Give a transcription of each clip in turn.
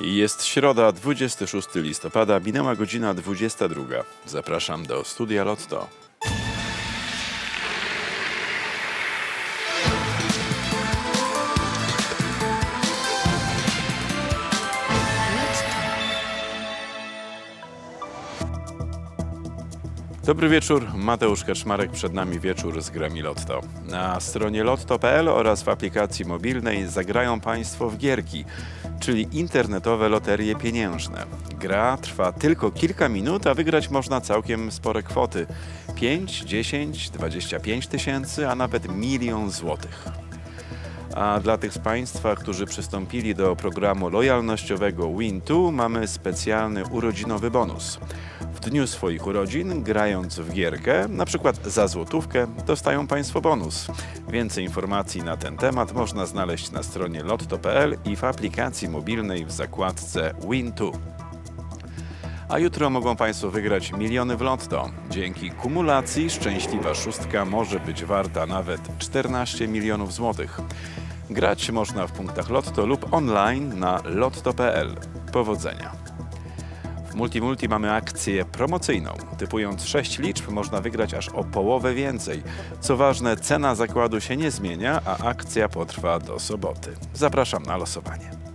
Jest środa, 26 listopada, minęła godzina 22. Zapraszam do studia Lotto. Dobry wieczór, Mateusz Kaczmarek, przed nami wieczór z grami Lotto. Na stronie lotto.pl oraz w aplikacji mobilnej zagrają Państwo w gierki, czyli internetowe loterie pieniężne. Gra trwa tylko kilka minut, a wygrać można całkiem spore kwoty. 5, 10, 25 tysięcy, a nawet milion złotych. A dla tych z Państwa, którzy przystąpili do programu lojalnościowego Win2, mamy specjalny urodzinowy bonus. W dniu swoich urodzin, grając w gierkę, na przykład za złotówkę, dostają Państwo bonus. Więcej informacji na ten temat można znaleźć na stronie lotto.pl i w aplikacji mobilnej w zakładce Win2. A jutro mogą Państwo wygrać miliony w lotto. Dzięki kumulacji szczęśliwa szóstka może być warta nawet 14 milionów złotych. Grać można w punktach lotto lub online na lotto.pl. Powodzenia! W Multimulti mamy akcję promocyjną. Typując 6 liczb można wygrać aż o połowę więcej. Co ważne, cena zakładu się nie zmienia, a akcja potrwa do soboty. Zapraszam na losowanie.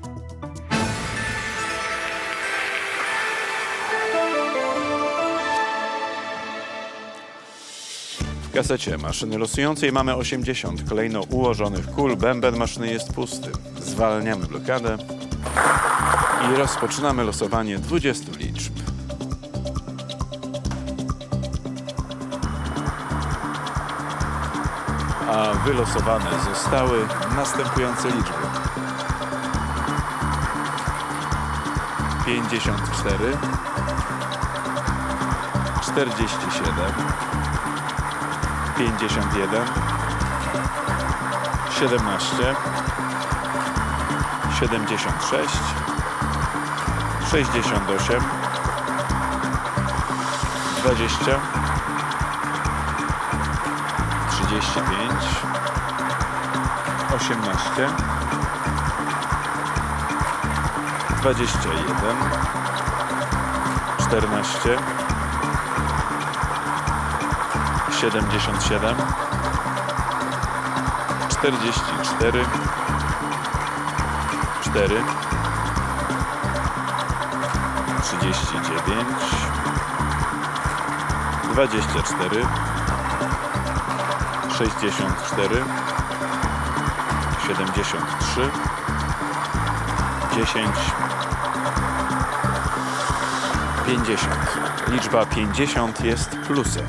W kasecie maszyny losującej mamy 80 kolejno ułożonych kul. Bęben maszyny jest pusty. Zwalniamy blokadę i rozpoczynamy losowanie 20 liczb. A wylosowane zostały następujące liczby. 54 47 51 17 76 68 20 35 18 21 14 77 44 4 39 24 64 73 10 50 Liczba 50 jest plusem.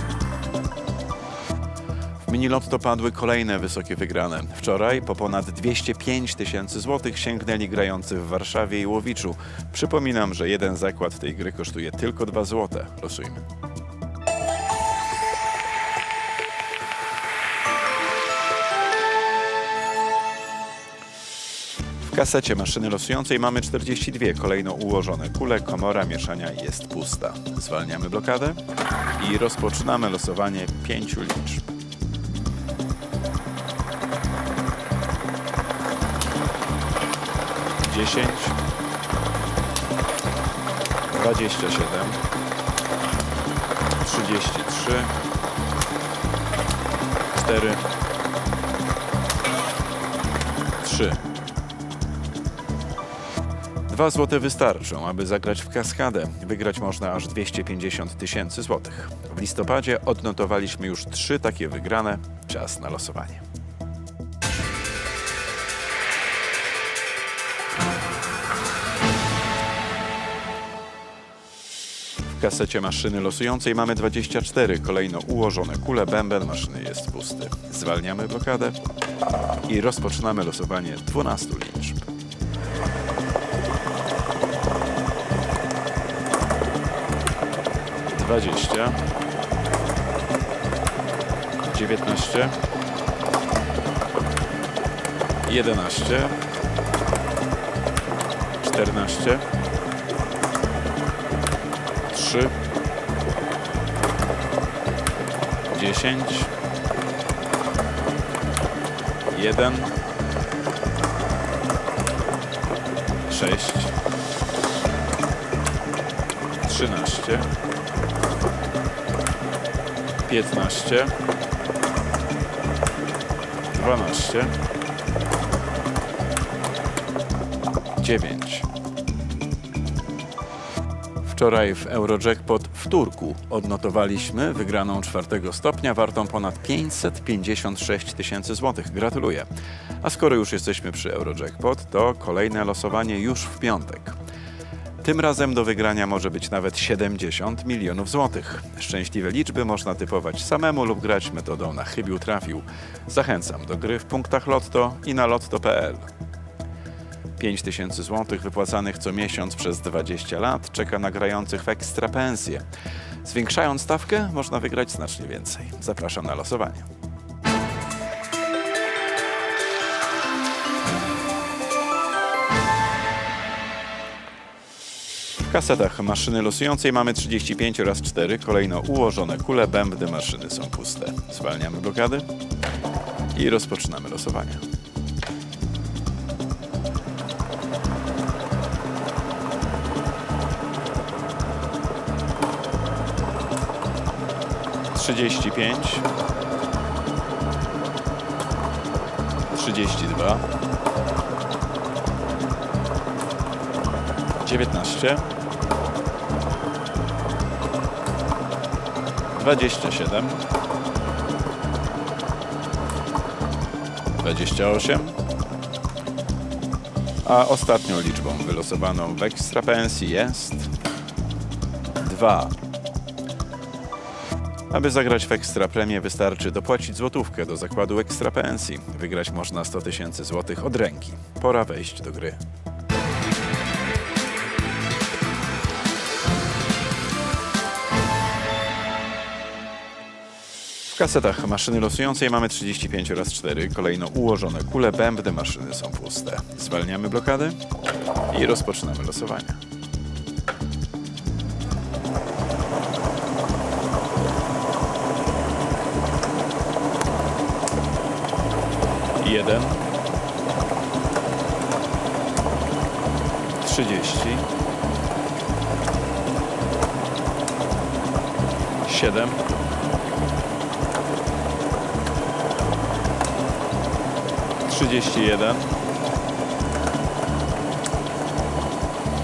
Minilotto padły kolejne wysokie wygrane. Wczoraj po ponad 205 tysięcy złotych sięgnęli grający w Warszawie i Łowiczu. Przypominam, że jeden zakład tej gry kosztuje tylko 2 złote. Losujmy. W kasecie maszyny losującej mamy 42 kolejno ułożone kule. Komora mieszania jest pusta. Zwalniamy blokadę i rozpoczynamy losowanie pięciu liczb. 10 27 33 4 3 Dwa złote wystarczą, aby zagrać w kaskadę. Wygrać można aż 250 tysięcy złotych. W listopadzie odnotowaliśmy już trzy takie wygrane. Czas na losowanie. Kasecie maszyny losującej mamy 24 kolejno ułożone kule. Bęben maszyny jest pusty. Zwalniamy blokadę i rozpoczynamy losowanie 12 liczb. 20 19 11 14 3 10 1 6 13, 15, 12, 9. Wczoraj w Eurojackpot w Turku odnotowaliśmy wygraną czwartego stopnia wartą ponad 556 tysięcy złotych. Gratuluję. A skoro już jesteśmy przy Eurojackpot, to kolejne losowanie już w piątek. Tym razem do wygrania może być nawet 70 milionów złotych. Szczęśliwe liczby można typować samemu lub grać metodą na chybił trafił. Zachęcam do gry w punktach Lotto i na lotto.pl. 5 tysięcy złotych wypłacanych co miesiąc przez 20 lat czeka na grających w ekstra pensje. Zwiększając stawkę można wygrać znacznie więcej. Zapraszam na losowanie. W kasetach maszyny losującej mamy 35 oraz 4. Kolejno ułożone kule, bębny maszyny są puste. Zwalniamy blokady i rozpoczynamy losowanie. Trzydzieści pięć, trzydzieści dwa, dziewiętnaście, dwadzieścia siedem, dwadzieścia osiem, a ostatnią liczbą wylosowaną w ekstra pensji jest dwa. Aby zagrać w Ekstra Premię wystarczy dopłacić złotówkę do zakładu Ekstra Pensji. Wygrać można 100 tysięcy złotych od ręki. Pora wejść do gry. W kasetach maszyny losującej mamy 35 oraz 4. Kolejno ułożone kule, bębny maszyny są puste. Zwalniamy blokady i rozpoczynamy losowanie. 1 30 7 31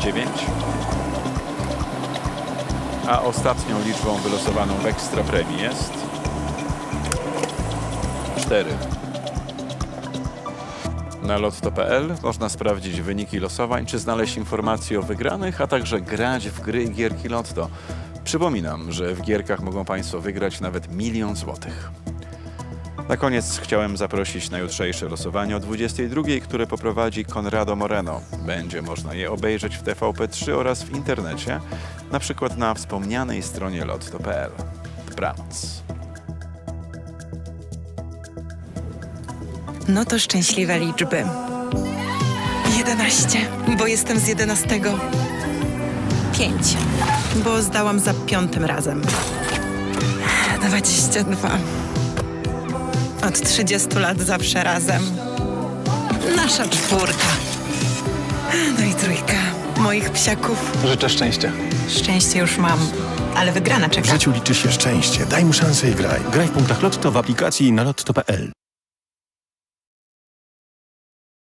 9 a ostatnią liczbą wylosowaną w ekstra premii jest 4 na lotto.pl można sprawdzić wyniki losowań, czy znaleźć informacje o wygranych, a także grać w gry i gierki Lotto. Przypominam, że w gierkach mogą Państwo wygrać nawet milion złotych. Na koniec chciałem zaprosić na jutrzejsze losowanie o 22, które poprowadzi Conrado Moreno. Będzie można je obejrzeć w TVP3 oraz w internecie, na przykład na wspomnianej stronie lotto.pl. Dobranoc. No to szczęśliwe liczby. 11, bo jestem z 11. 5, bo zdałam za piątym razem. 22. Od 30 lat zawsze razem. Nasza czwórka. No i trójka moich psiaków. Życzę szczęścia. Szczęście już mam, ale wygrana W czeka. życiu liczy się szczęście. Daj mu szansę i graj. Graj w punktach Lotto w aplikacji na lotto.pl.